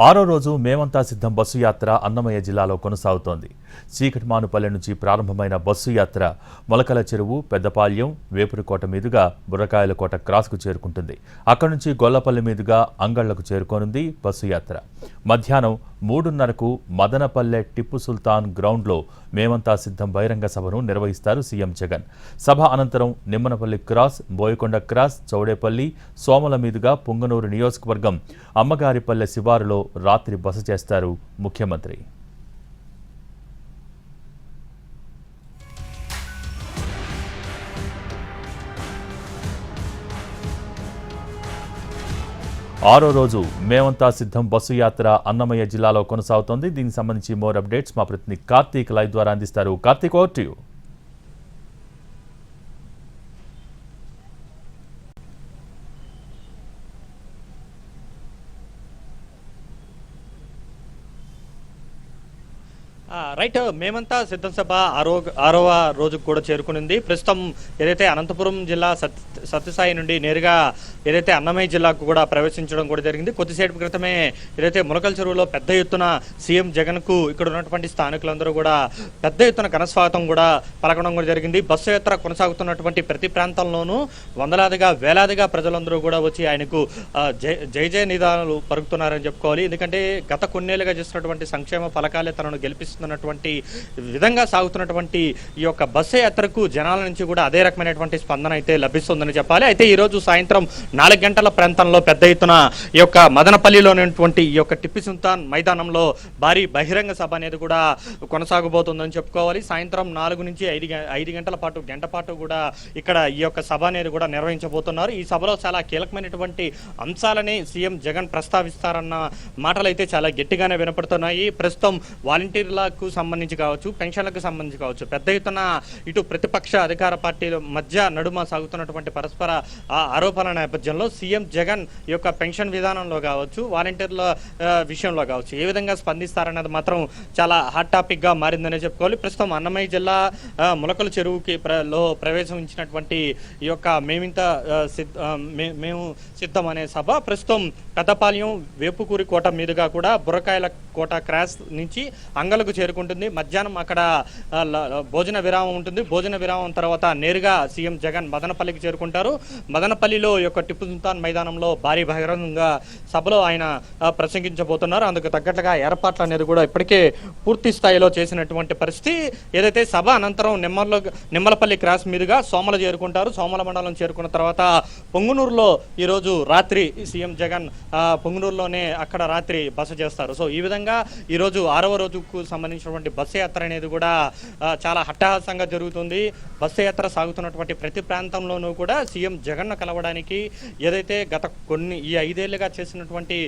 ఆరో రోజు మేమంతా సిద్ధం బస్సు యాత్ర అన్నమయ్య జిల్లాలో కొనసాగుతోంది. చీకటిమానుపల్లె నుంచి ప్రారంభమైన బస్సు యాత్ర మొలకల చెరువు పెద్దపాల్యం వేపురుకోట మీదుగా బుర్రకాయలకోట క్రాస్కు చేరుకుంటుంది. అక్కడి నుంచి గొల్లపల్లి మీదుగా అంగళ్ళకు చేరుకోనుంది బస్సు యాత్ర. మధ్యాహ్నం మూడున్నరకు మదనపల్లె టిప్పు సుల్తాన్ గ్రౌండ్లో మేమంతా సిద్ధం బహిరంగ సభను నిర్వహిస్తారు సీఎం జగన్. సభ అనంతరం నిమ్మనపల్లి క్రాస్ బోయకొండ క్రాస్ చౌడేపల్లి సోమల మీదుగా పుంగనూరు నియోజకవర్గం అమ్మగారిపల్లె శివారులో రాత్రి బస చేస్తారు ముఖ్యమంత్రి. ఆరో రోజు మేమంతా సిద్ధం. బస్సు యాత్ర అన్నమయ్య జిల్లాలో కొనసాగుతోంది. దీనికి సంబంధించి మోర్ అప్డేట్స్ మా ప్రతినిధి కార్తీక్ లైవ్ ద్వారా అందిస్తారు. కార్తీక్ ఓవర్ టు రైట్ మేమంతా సిద్ధం సభ ఆరో ఆరవ రోజుకు కూడా చేరుకునింది. ప్రస్తుతం ఏదైతే అనంతపురం జిల్లా సత్ సత్యసాయి నుండి నేరుగా ఏదైతే అన్నమయ్య జిల్లాకు కూడా ప్రవేశించడం కూడా జరిగింది. కొద్దిసేపు క్రితమే ఏదైతే మునకల చెరువులో పెద్ద ఎత్తున సీఎం జగన్కు ఇక్కడ ఉన్నటువంటి స్థానికులందరూ కూడా పెద్ద ఎత్తున ఘనస్వాగతం కూడా పలకడం కూడా జరిగింది. బస్సు యాత్ర కొనసాగుతున్నటువంటి ప్రతి ప్రాంతంలోనూ వందలాదిగా వేలాదిగా ప్రజలందరూ కూడా వచ్చి ఆయనకు జై జై జయ నిదానాలు పరుగుతున్నారని చెప్పుకోవాలి. ఎందుకంటే గత కొన్నేళ్ళుగా చేస్తున్నటువంటి సంక్షేమ ఫలకాలే తనను చేస్తున్నటువంటి విధంగా సాగుతున్నటువంటి ఈ యొక్క బస్సు యాత్రకు జనాల నుంచి కూడా అదే రకమైనటువంటి స్పందన అయితే లభిస్తుందని చెప్పాలి. అయితే ఈ రోజు సాయంత్రం నాలుగు గంటల ప్రాంతంలో పెద్ద ఎత్తున ఈ యొక్క మదనపల్లిలోనేటువంటి ఈ యొక్క టిప్పు సుల్తాన్ మైదానంలో భారీ బహిరంగ సభ అనేది కూడా కొనసాగబోతుందని చెప్పుకోవాలి. సాయంత్రం నాలుగు నుంచి ఐదు ఐదు గంటల పాటు గంట పాటు కూడా ఇక్కడ ఈ యొక్క సభ అనేది కూడా నిర్వహించబోతున్నారు. ఈ సభలో చాలా కీలకమైనటువంటి అంశాలని సీఎం జగన్ ప్రస్తావిస్తారన్న మాటలు అయితే చాలా గట్టిగానే వినపడుతున్నాయి. ప్రస్తుతం వాలంటీర్లకు సంబంధించి కావచ్చు పెన్షన్లకు సంబంధించి కావచ్చు పెద్ద ఎత్తున ఇటు ప్రతిపక్ష అధికార పార్టీల మధ్య నడుమ సాగుతున్నటువంటి పరస్పర ఆ ఆరోపణల నేపథ్యంలో సీఎం జగన్ ఈ యొక్క పెన్షన్ విధానంలో కావచ్చు వాలంటీర్ల విషయంలో కావచ్చు ఏ విధంగా స్పందిస్తారనేది మాత్రం చాలా హాట్ టాపిక్గా మారిందనే చెప్పుకోవాలి. ప్రస్తుతం అన్నమయ్య జిల్లా ములకల చెరువుకి లో ప్రవేశించినటువంటి ఈ యొక్క మేమింత సిద్ధ మే- మేము సిద్ధం అనే సభ ప్రస్తుతం పెద్దపాలెం వేపుకూరి కోట మీదుగా కూడా బుర్రకాయల కోట క్రాస్ నుంచి అంగలకు చేరుకుంటుంది. మధ్యాహ్నం అక్కడ భోజన విరామం ఉంటుంది. భోజన విరామం తర్వాత నేరుగా సీఎం జగన్ మదనపల్లికి చేరుకుంటారు. మదనపల్లిలో యొక్క టిప్పు సుల్తాన్ మైదానంలో భారీ బహిరంగంగా సభలో ఆయన ప్రసంగించబోతున్నారు. అందుకు తగ్గట్టుగా ఏర్పాట్లు అనేది కూడా ఇప్పటికే పూర్తి స్థాయిలో చేసినటువంటి పరిస్థితి. ఏదైతే సభ అనంతరం నిమ్మల నిమ్మలపల్లి క్రాస్ మీదుగా సోమల చేరుకుంటారు. సోమల మండలం చేరుకున్న తర్వాత పొంగునూరులో ఈరోజు రాత్రి సీఎం జగన్ పొంగునూరులోనే అక్కడ రాత్రి బస చేస్తారు. సో ఈ విధంగా ఈరోజు ఆరవ రోజుకు సంబంధించినటువంటి బస్సు యాత్ర అనేది కూడా చాలా హట్టహాసంగా జరుగుతుంది. బస్సు యాత్ర సాగుతున్నటువంటి ప్రతి ప్రాంతంలోనూ కూడా సీఎం జగన్ను కలవడానికి ఏదైతే గత కొన్ని ఈ ఐదేళ్ళుగా చేసినటువంటి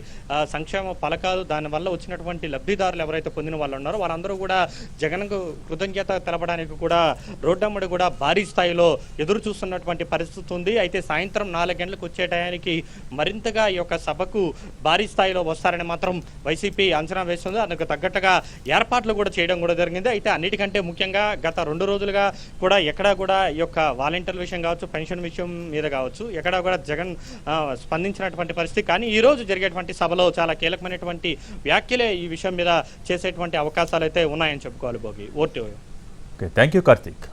సంక్షేమ పథకాలు దానివల్ల వచ్చినటువంటి లబ్ధిదారులు ఎవరైతే పొందిన వాళ్ళు ఉన్నారో వారందరూ కూడా జగన్కు కృతజ్ఞత తెలపడానికి కూడా రోడ్డమ్మడి కూడా భారీ స్థాయిలో ఎదురు చూస్తున్నటువంటి పరిస్థితి ఉంది. అయితే సాయంత్రం నాలుగు గంటలకు వచ్చే టయానికి మరింతగా ఈ యొక్క సభకు భారీ స్థాయిలో వస్తారని మాత్రం వైసీపీ అంచనా వేస్తుంది. అందుకు తగ్గట్టుగా ఏర్పాట్లు కూడా చేయడం కూడా జరిగింది. అయితే అన్నిటికంటే ముఖ్యంగా గత రెండు రోజులుగా కూడా ఎక్కడా కూడా ఈ యొక్క వాలంటీర్ల విషయం కావచ్చు పెన్షన్ విషయం మీద కావచ్చు ఎక్కడా కూడా జగన్ స్పందించినటువంటి పరిస్థితి. కానీ ఈ రోజు జరిగేటువంటి సభలో చాలా కీలకమైనటువంటి వ్యాఖ్యలే ఈ విషయం మీద చేసేటువంటి అవకాశాలు అయితే ఉన్నాయని చెప్పుకోవాలి Bhogi. Okay thank you. Karthik.